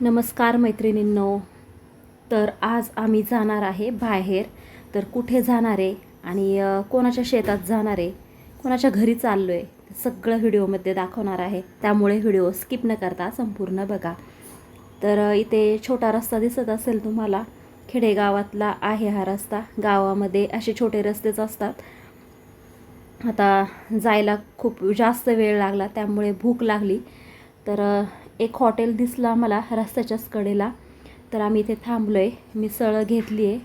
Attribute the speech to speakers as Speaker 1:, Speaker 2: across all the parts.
Speaker 1: नमस्कार मैत्रिणींनो. तर आज आम्ही जाणार आहे बाहेर. तर कुठे जाणार आहे आणि कोणाच्या शेतात जाणार आहे कोणाच्या घरी चाललो आहे सगळं व्हिडिओमध्ये दाखवणार आहे. त्यामुळे व्हिडिओ स्किप न करता संपूर्ण बघा. तर इथे छोटा रस्ता दिसत असेल तुम्हाला. खेडेगावातला आहे हा रस्ता. गावामध्ये असे छोटे रस्तेच असतात. आता जायला खूप जास्त वेळ लागला त्यामुळे भूक लागली. तर एक हॉटेल दिसलं आम्हाला रस्त्याच्याच कडेला. तर आम्ही इथे थांबलो आहे मिसळ घेतली आहे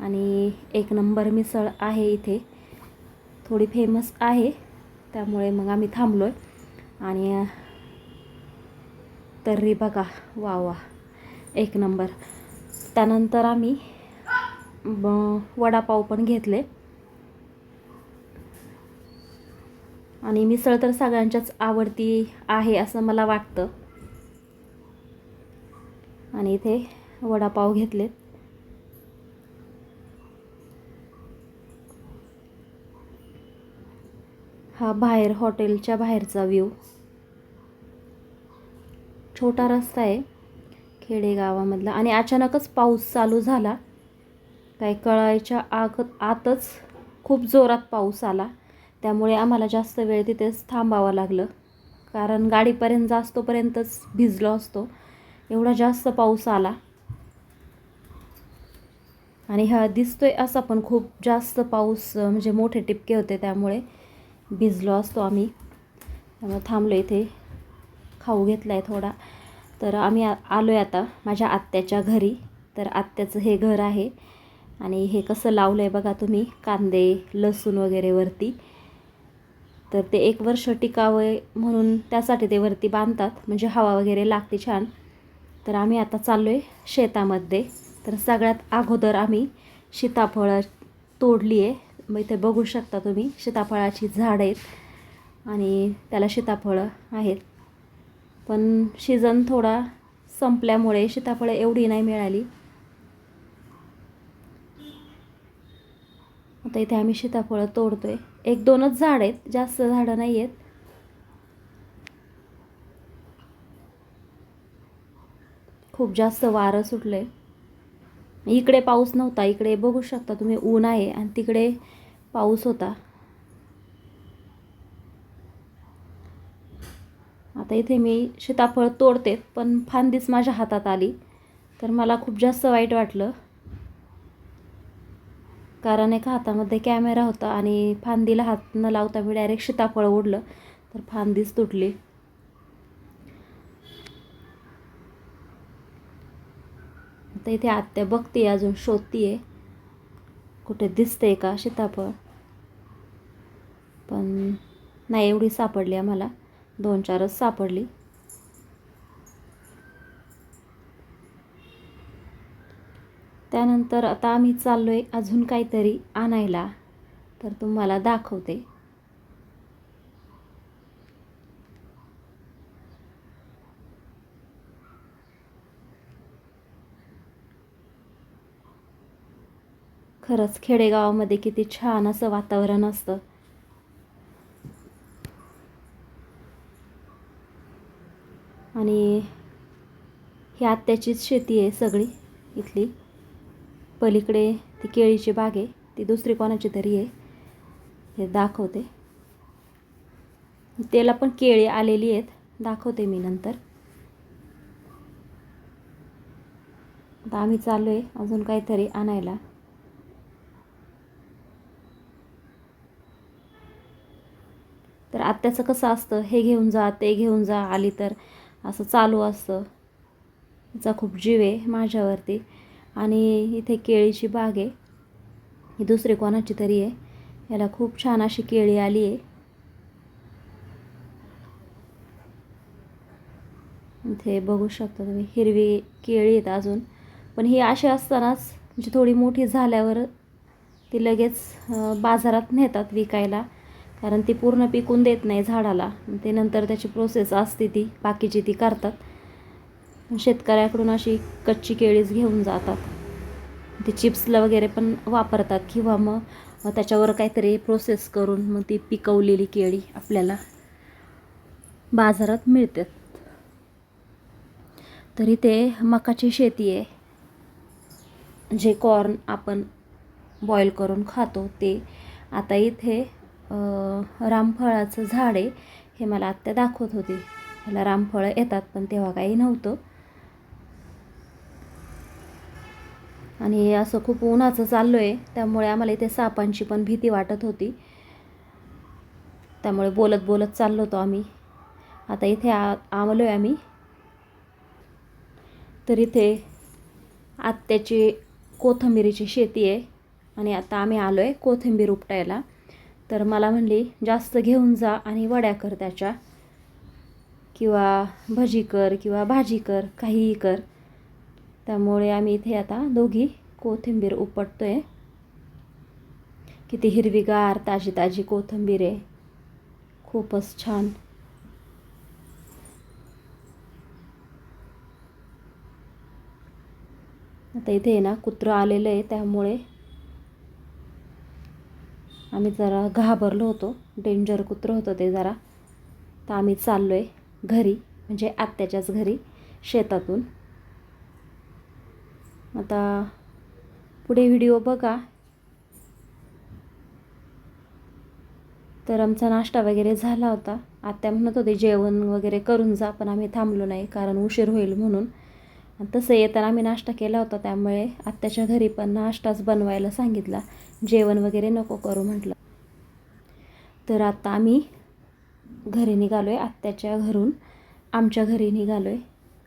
Speaker 1: आणि एक नंबर मिसळ आहे इथे. थोडी फेमस आहे. त्यामुळे मग आम्ही थांबलो आहे आणि तर्री बघा. वा वा. एक नंबर. त्यानंतर आम्ही ब- वडापाव पण घेतले. आणि मिसळ तर सगळ्यांच्याच आवडती आहे असं मला वाटतं. आणि इथे वडापाव घेतलेत. हा बाहेर हॉटेलच्या बाहेरचा व्ह्यू. छोटा रस्ता आहे खेडेगावामधला. आणि अचानकच पाऊस चालू झाला. काय कळायच्या आग आतच खूप जोरात पाऊस आला. त्यामुळे आम्हाला जास्त वेळ तिथेच थांबावं लागलं. कारण गाडीपर्यंत जास्तोपर्यंतच भिजलो असतो. एवढा जास्त पाऊस आला. आणि हा दिसतोय असा पण खूप जास्त पाऊस म्हणजे मोठे टिपके होते त्यामुळे भिजलो असतो आम्ही. त्यामुळे थांबलो इथे. खाऊ घेतला आहे थोडा. तर आम्ही आ आलो आहे आता माझ्या आत्याच्या घरी. तर आत्याचं हे घर आहे. आणि हे कसं लावलं आहे बघा तुम्ही कांदे लसूण वगैरे वरती. तर ते एक वर्ष टिकावं म्हणून त्यासाठी ते वरती बांधतात. म्हणजे हवा वगैरे लागते छान. तर आम्ही आता चाललो आहे शेतामध्ये. तर सगळ्यात अगोदर आम्ही सीताफळं तोडली आहे मग इथे बघू शकता तुम्ही सीताफळाची झाड आहेत आणि त्याला सीताफळं आहेत. पण सीझन थोडा संपल्यामुळे सीताफळं एवढी नाही मिळाली. आता इथे आम्ही सीताफळं तोडतो आहे एक दोनच झाड आहेत जास्त झाडं नाही आहेत खूप जास्त वारं सुटले इकडे पाऊस नव्हता इकडे बघू शकता तुम्ही ऊन आहे आणि तिकडे पाऊस होता. आता इथे मी सीताफळ तोडते पण फांदीच माझ्या हातात आली तर मला खूप जास्त वाईट वाटलं. कारण एका हातामध्ये कॅमेरा होता आणि फांदीला हात न लावता मी डायरेक्ट सीताफळ ओढलं तर फांदीच तुटली. आता इथे आत्या बघते अजून शोधतीये. कुठे दिसते का सीताफळ? पण नाही एवढी सापडली आम्हाला. दोन चारच सापडली. त्यानंतर आता आम्ही चाललो आहे अजून काहीतरी आणायला. तर तुम्हाला दाखवते. खरंच खेडेगावामध्ये किती छान असं वातावरण असतं. आणि ही आत्याचीच शेती आहे सगळी इथली. पलीकडे ती केळीची बाग आहे ती दुसरी कोणाची तरी आहे हे दाखवते. त्याला पण केळी आलेली आहेत दाखवते मी नंतर. आता आम्ही चाललो आहे अजून काहीतरी आणायला. तर आत्याचं कसं असतं? हे घेऊन जा ते घेऊन जा आली तर असं चालू असतं. तिचा खूप जीव आहे माझ्यावरती. आणि इथे केळीची बाग आहे. ही दुसरी कोणाची तरी आहे. याला खूप छान अशी केळी आली आहे. इथे बघू शकता तुम्ही हिरवी केळी आहेत अजून. पण ही अशी असतानाच म्हणजे थोडी मोठी झाल्यावर ती लगेच बाजारात नेतात विकायला. कारण ती पूर्ण पिकून देत नाही झाडाला. ते नंतर त्याची प्रोसेस असते ती. बाकीची ती करतात. शेतकऱ्याकडून अशी कच्ची केळीच घेऊन जातात. ते चिप्सला वगैरे पण वापरतात किंवा मग त्याच्यावर काहीतरी प्रोसेस करून मग ती पिकवलेली केळी आपल्याला बाजारात मिळतात. तरी ते मकाची शेती आहे. जे कॉर्न आपण बॉईल करून खातो ते आता इथे रामफळाचं झाड आहे हे मला आत्या दाखवत होती. ह्याला रामफळं येतात पण तेव्हा काही नव्हतं. आणि असं खूप उन्हाचं चाललो आहे त्यामुळे आम्हाला इथे सापांची पण भीती वाटत होती. त्यामुळे बोलत बोलत चाललो होतो आम्ही. आता इथे आ आलो आहे आम्ही. तर इथे आत्याची कोथिंबिरीची शेती आहे. आणि आता आम्ही आलो आहे कोथिंबीर उपटायला. तर मला म्हणली जास्त घेऊन जा आणि वड्या कर त्याच्या. किंवा भजी कर किंवा भाजी कर काहीही कर. त्यामुळे आम्ही इथे आता दोघी कोथिंबीर उपटतो आहे किती हिरवीगार ताजी ताजी कोथिंबीर आहे. खूपच छान. आता इथे आहे ना कुत्रं आलेलं आहे त्यामुळे आम्ही जरा घाबरलो होतो. डेंजर कुत्रं होतं ते जरा. तर आम्ही चाललो आहे घरी म्हणजे आत्याच्याच घरी शेतातून. आता पुढे व्हिडिओ बघा. तर आमचा नाश्ता वगैरे झाला होता. आत्या म्हणत होते जेवण वगैरे करून जा पण आम्ही थांबलो नाही कारण उशीर होईल म्हणून. तसं येताना आम्ही नाश्ता केला होता त्यामुळे आत्याच्या घरी पण नाश्ताच बनवायला सांगितला. जेवण वगैरे नको करू म्हटलं. तर आता आम्ही घरी निघालो आहे आत्याच्या घरून. आमच्या घरी निघालो आहे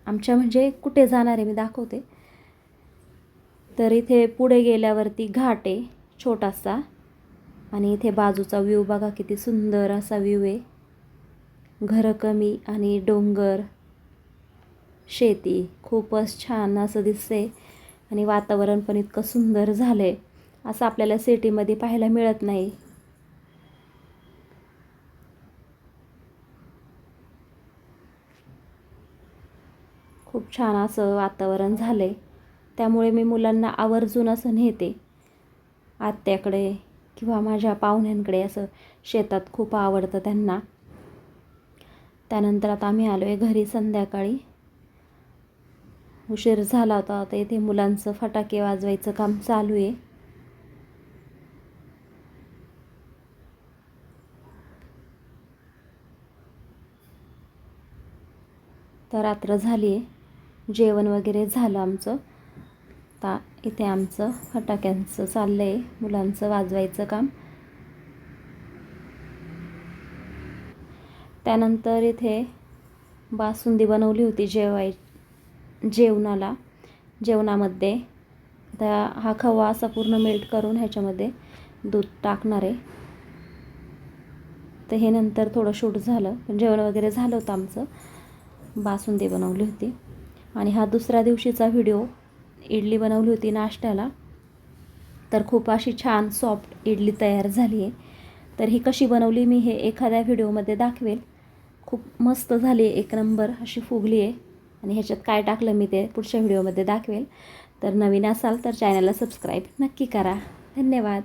Speaker 1: आमच्या म्हणजे कुठे जाणार आहे मी दाखवते. तर इथे पुढे गेल्यावरती घाट आहे छोटासा. आणि इथे बाजूचा व्ह्यू बघा किती सुंदर असा व्ह्यू आहे. घरं कमी आणि डोंगर. शेती खूपच छान असं दिसते आणि वातावरण पण इतकं सुंदर झालं आहे असं आपल्याला सिटीमध्ये पाहायला मिळत नाही. खूप छान असं वातावरण झालं आहे त्यामुळे मी मुलांना आवर्जून असं नेते. आत्याकडे किंवा माझ्या पाहुण्यांकडे असं शेतात खूप आवडतं त्यांना. त्यानंतर आता आम्ही आलो आहे घरी संध्याकाळी. उशीर झाला होता आता इथे मुलांचं फटाके वाजवायचं काम चालू आहे. तर रात्र झाली आहे. जेवण वगैरे झालं आमचं. ता इथे आमचं फटाक्यांचं चाललं आहे मुलांचं वाजवायचं काम. त्यानंतर इथे बासुंदी बनवली होती जेवाय जेवणाला जेवणामध्ये. आता हा खवा असा पूर्ण मेल्ट करून ह्याच्यामध्ये दूध टाकणार आहे. तर हे नंतर थोडं शूट झालं. पण जेवण वगैरे झालं होतं आमचं. बासुंदी बनवली होती. आणि हा दुसऱ्या दिवशीचा व्हिडिओ इडली बनवली होती नाश्त्याला. तर खूप अशी छान सॉफ्ट इडली तयार झाली आहे. तर ही कशी बनवली मी हे एखाद्या व्हिडिओमध्ये दाखवेल. खूप मस्त झाली आहे. एक नंबर अशी फुगली आहे. आणि ह्याच्यात काय टाकलं मी ते पुढच्या व्हिडिओमध्ये दाखवेल. तर नवीन असाल तर चॅनलला सबस्क्राईब नक्की करा. धन्यवाद.